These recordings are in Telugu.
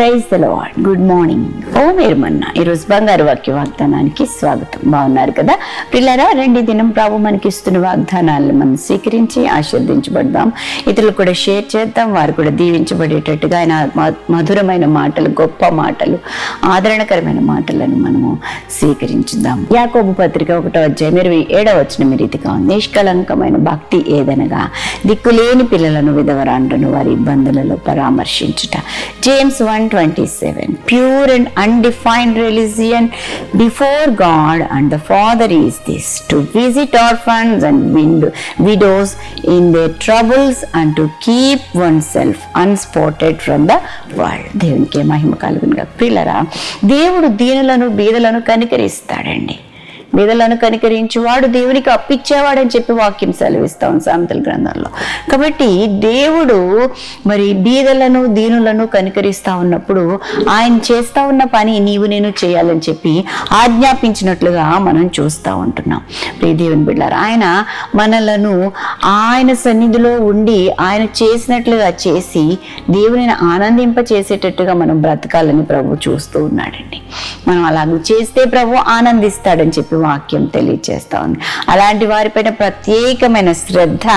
Praise the good morning. ఓ మీరు మన్నా ఈరోజు బంగారు వాక్య వాగ్దానానికి స్వాగతం. బాగున్నారు కదా? పిల్లరా రెండు దినం ప్రభు మనకి ఇస్తున్న వాగ్దానాలను మనం స్వీకరించి ఆశీర్దించబడదాం ఇతరులు కూడా షేర్ చేద్దాం. వారు కూడా దీవించబడేటట్టుగా ఆయన మ- మధురమైన మాటలు గొప్ప మాటలు ఆదరణకరమైన మాటలను మనము స్వీకరించుదాం. యాకోబు పత్రిక ఒకటో అధ్యాయం ఇరవై ఏడవ వచ్చిన రీతిగా నిష్కలంకమైన భక్తి ఏదనగా దిక్కులేని పిల్లలను విధవరాండ్రను వారి ఇబ్బందులలో పరామర్శించుట. James one twenty seven and and religion before God and the Father is this to visit orphans and and in their troubles and to keep oneself keep oneself world. దేవునికి మహిమ కలుగునుగా పిల్లరా దేవుడు దీనులను బీదలను కనికరిస్తాడండి. బీదలను కనికరించువాడు దేవునికి అప్పిచ్చేవాడని చెప్పి వాక్యం సెలవిస్తాం సామెతల గ్రంథంలో. కాబట్టి దేవుడు మరి బీదలను దీనులను కనికరిస్తా ఉన్నప్పుడు ఆయన చేస్తా ఉన్న పని నీవు నేను చేయాలని చెప్పి ఆజ్ఞాపించినట్లుగా మనం చూస్తూ ఉంటున్నాం. ప్రియ దేవుని బిడ్డారు ఆయన మనలను ఆయన సన్నిధిలో ఉండి ఆయన చేసినట్లుగా చేసి దేవునిని ఆనందింప చేసేటట్టుగా మనం బ్రతకాలని ప్రభు చూస్తూ ఉన్నాడండి. మనం అలాగే చేస్తే ప్రభు ఆనందిస్తాడని చెప్పి వాక్యం తెలియజేస్తా ఉంది. అలాంటి వారిపైన ప్రత్యేకమైన శ్రద్ధ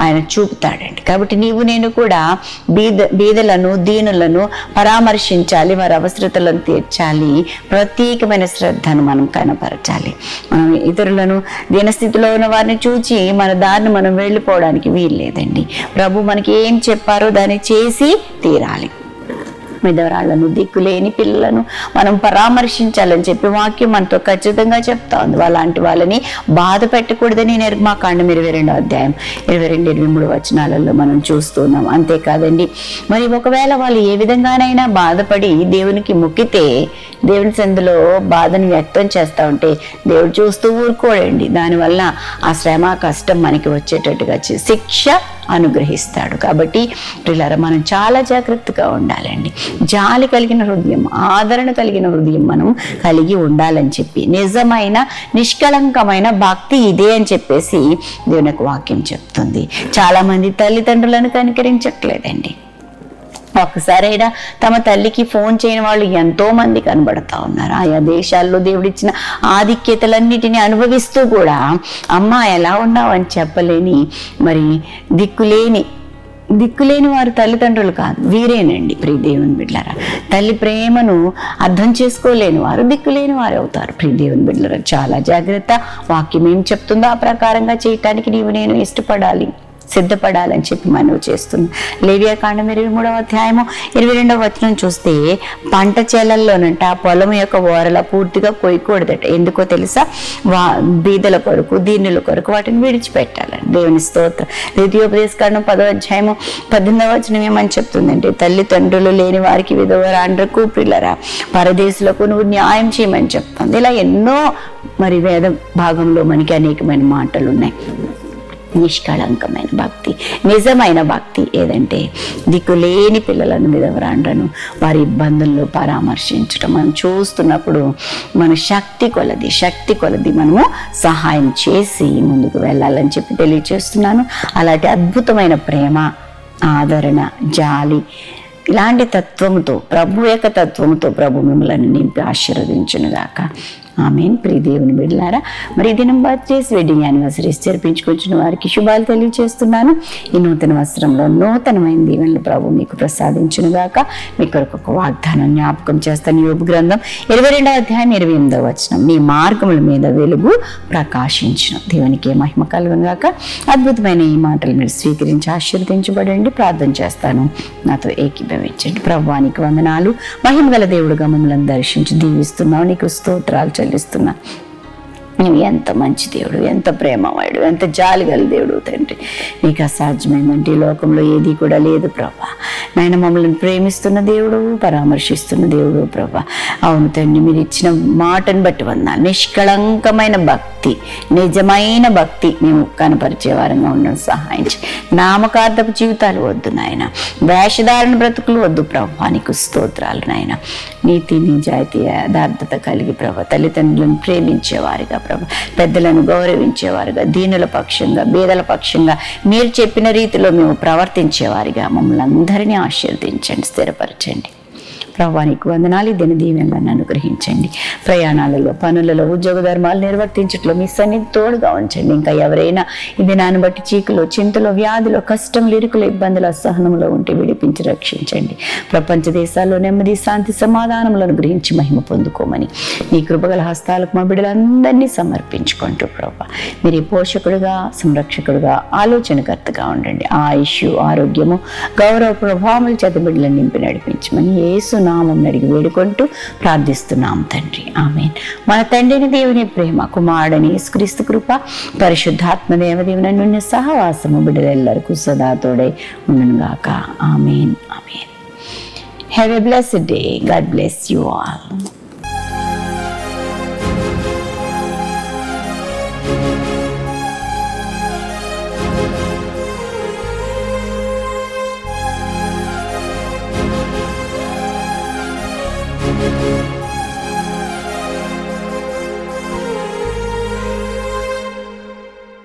ఆయన చూపుతాడండి. కాబట్టి నీవు నేను కూడా బీద బీదలను దీనులను పరామర్శించాలి వారి అవసరతలను తీర్చాలి. ప్రత్యేకమైన శ్రద్ధను మనం కనపరచాలి. మనం ఇతరులను దీనస్థితిలో ఉన్న వారిని చూచి మన దారిని మనం వెళ్ళిపోవడానికి వీల్లేదండి. ప్రభు మనకి ఏం చెప్పారో దాన్ని చేసి తీరాలి. విధవరాళ్ళను దిక్కులేని పిల్లలను మనం పరామర్శించాలని చెప్పి వాక్యం మనతో ఖచ్చితంగా చెప్తా ఉంది అలాంటి వాళ్ళని బాధ పెట్టకూడదని నిర్మాకాండం ఇరవై రెండో అధ్యాయం ఇరవై రెండు ఇరవై మూడు వచనాలలో మనం చూస్తున్నాం. అంతేకాదండి మరి ఒకవేళ వాళ్ళు ఏ విధంగానైనా బాధపడి దేవునికి మొక్కితే దేవుని సందులో బాధను వ్యక్తం చేస్తూ ఉంటే దేవుడు చూస్తూ ఊరుకోడండి. దానివల్ల ఆ శ్రమ కష్టం మనకి వచ్చేటట్టుగా శిక్ష అనుగ్రహిస్తాడు. కాబట్టి పిల్లల మనం చాలా జాగ్రత్తగా ఉండాలండి. జాలి కలిగిన హృదయం ఆదరణ కలిగిన హృదయం మనం కలిగి ఉండాలని చెప్పి నిజమైన నిష్కళంకమైన భక్తి ఇదే అని చెప్పేసి దేవునికి వాక్యం చెప్తుంది. చాలామంది తల్లిదండ్రులను కనికరించట్లేదండి. ఒక్కసారైనా తమ తల్లికి ఫోన్ చేయని వాళ్ళు ఎంతో మంది కనబడతా ఉన్నారు. ఆయా దేశాల్లో దేవుడిచ్చిన ఆధిక్యతలన్నిటిని అనుభవిస్తూ కూడా అమ్మ ఎలా ఉన్నావు? అని చెప్పలేని మరి దిక్కులేని దిక్కులేని వారు తల్లిదండ్రులు కాదు వీరేనండి ప్రియ దేవుని బిడ్డలరా. తల్లి ప్రేమను అర్థం చేసుకోలేని వారు దిక్కులేని వారు అవుతారు. ప్రియ దేవుని బిడ్డలరా చాలా జాగ్రత్త. వాక్యం ఏం చెప్తుందో ఆ ప్రకారంగా చేయటానికి నీవు నేను ఇష్టపడాలి. సిద్ధపడాలని చెప్పి మనవి చేస్తుంది. లేవియా కాండం ఇరవై మూడవ అధ్యాయము ఇరవై రెండవ వచనం చూస్తే పంట చేలల్లోనంట ఆ పొలం యొక్క ఓరల పూర్తిగా కొయ్యకూడదట. ఎందుకో తెలుసా? వా బీదల కొరకు దీనుల కొరకు వాటిని విడిచిపెట్టాలని. దేవుని స్తోత్రం. ద్వితీయోపదేశ కాండం పదో అధ్యాయము పద్దెనిమిదవ వచనం ఏమని చెప్తుందంటే తల్లిదండ్రులు లేని వారికి విధవరాండ్రకు పిల్లరా పరదేశులకు నువ్వు న్యాయం చేయమని చెప్తుంది. ఇలా ఎన్నో మరి వేద భాగంలో మనకి అనేకమైన మాటలు ఉన్నాయి నిష్కళంకమైన భక్తి. నిజమైన భక్తి ఏదంటే దిక్కులేని పిల్లలను విధవరాండ్రను వారి ఇబ్బందుల్లో పరామర్శించడం మనం చూస్తున్నప్పుడు మన శక్తి కొలది శక్తి కొలది మనము సహాయం చేసి ముందుకు వెళ్ళాలని చెప్పి తెలియచేస్తున్నాను. అలాంటి అద్భుతమైన ప్రేమ ఆదరణ జాలి ఇలాంటి తత్వముతో ప్రభు యొక్క తత్వముతో ప్రభు మిమ్మల్ని నింపి ఆశీర్వదించునుగాక. ఆమెన్. ప్రియదేవుని బిడ్డలారా మరి దినం బర్త్డేస్ వెడ్డింగ్ యానివర్సరీస్ జరిపించుకొచ్చిన వారికి శుభాలు తెలియజేస్తున్నాను ఈ నూతన వస్త్రంలో నూతనమైన దీవెనలు ప్రభు మీకు ప్రసాదించునుగాక మీ కొరకు ఒక వాగ్దానం జ్ఞాపకం చేస్తాను. యోగ గ్రంథం ఇరవై రెండవ అధ్యాయం ఇరవై ఎనిమిదవ వచనం. మీ మార్గముల మీద వెలుగు ప్రకాశించిన. దేవునికి మహిమ కలుగునుగాక అద్భుతమైన ఈ మాటలు మీరు స్వీకరించి ఆశీర్వదించబడండి. ప్రార్థన చేస్తాను. నాతో ఏకీభవించండి. ప్రభువానికి వందనాలు. మహిమ గల దేవుడుగా మమ్మల్ని దర్శించి దీవిస్తున్నావు. నీకు స్తోత్రాలు చెల్లిస్తున్నా. నువ్వు ఎంత మంచి దేవుడు ఎంత ప్రేమవాడు ఎంత జాలిగల దేవుడు తండ్రి. నీకు అసాధ్యమైందంటే ఈ లోకంలో ఏది కూడా లేదు ప్రభా. నాయన మమ్మల్ని ప్రేమిస్తున్న దేవుడు పరామర్శిస్తున్న దేవుడు ప్రభా. అవును తండ్రి మీరు ఇచ్చిన మాటను బట్టి వందా నిష్కళంకమైన భక్తి నిజమైన భక్తి మేము కనపరిచేవారంగా ఉండడం సహాయించి నామకార్థపు జీవితాలు వద్దు నాయన. వేషధారణ బ్రతుకులు వద్దు ప్రభా నీకు స్తోత్రాలు నాయన. నీతి నిజాయితీ యథార్థత కలిగి ప్రభా తల్లిదండ్రులను ప్రేమించేవారుగా ప్రభ పెద్దలను గౌరవించేవారుగా దీనుల పక్షంగా బీదల పక్షంగా మీరు చెప్పిన రీతిలో మేము ప్రవర్తించేవారిగా మమ్మల్ని అందరినీ ఆశీర్వదించండి స్థిరపరచండి. ప్రభానికి వందనాలు. దిన దీవెనలను అనుగ్రహించండి. ప్రయాణాలలో పనులలో ఉద్యోగ ధర్మాలు నిర్వర్తించట్లో మీ సన్నిధి తోడుగా ఉంచండి. ఇంకా ఎవరైనా ఇది దినాన్ని బట్టి చీకులో చింతలో వ్యాధిలో కష్టంలో ఇరుకులు ఇబ్బందులు అసహనంలో ఉంటే విడిపించి రక్షించండి. ప్రపంచ దేశాల్లో నెమ్మది శాంతి సమాధానములను గ్రహించి మహిమ పొందుకోమని నీ కృపగల హస్తాలకు మా బిడ్డలందరినీ సమర్పించుకుంటూ ప్రభా. మీరు పోషకుడుగా సంరక్షకుడుగా ఆలోచనకర్తగా ఉండండి. ఆయుష్ ఆరోగ్యము గౌరవ ప్రభావములు చేత బిడ్డలను నింపి నడిపించమని ఏసు నామం అడిగి వేడుకుంటూ ప్రార్థిస్తున్నాం తండ్రి. ఆమె మన తండ్రిని దేవుని ప్రేమ కుమారుడని యేసుక్రీస్తు కృప పరిశుద్ధాత్మ దేవదేవుని నుండి సహవాసము బిడ్డలెల్లరికూ సదా తోడై ఉండునుగాక amen. Amen. Have a blessed day God bless you all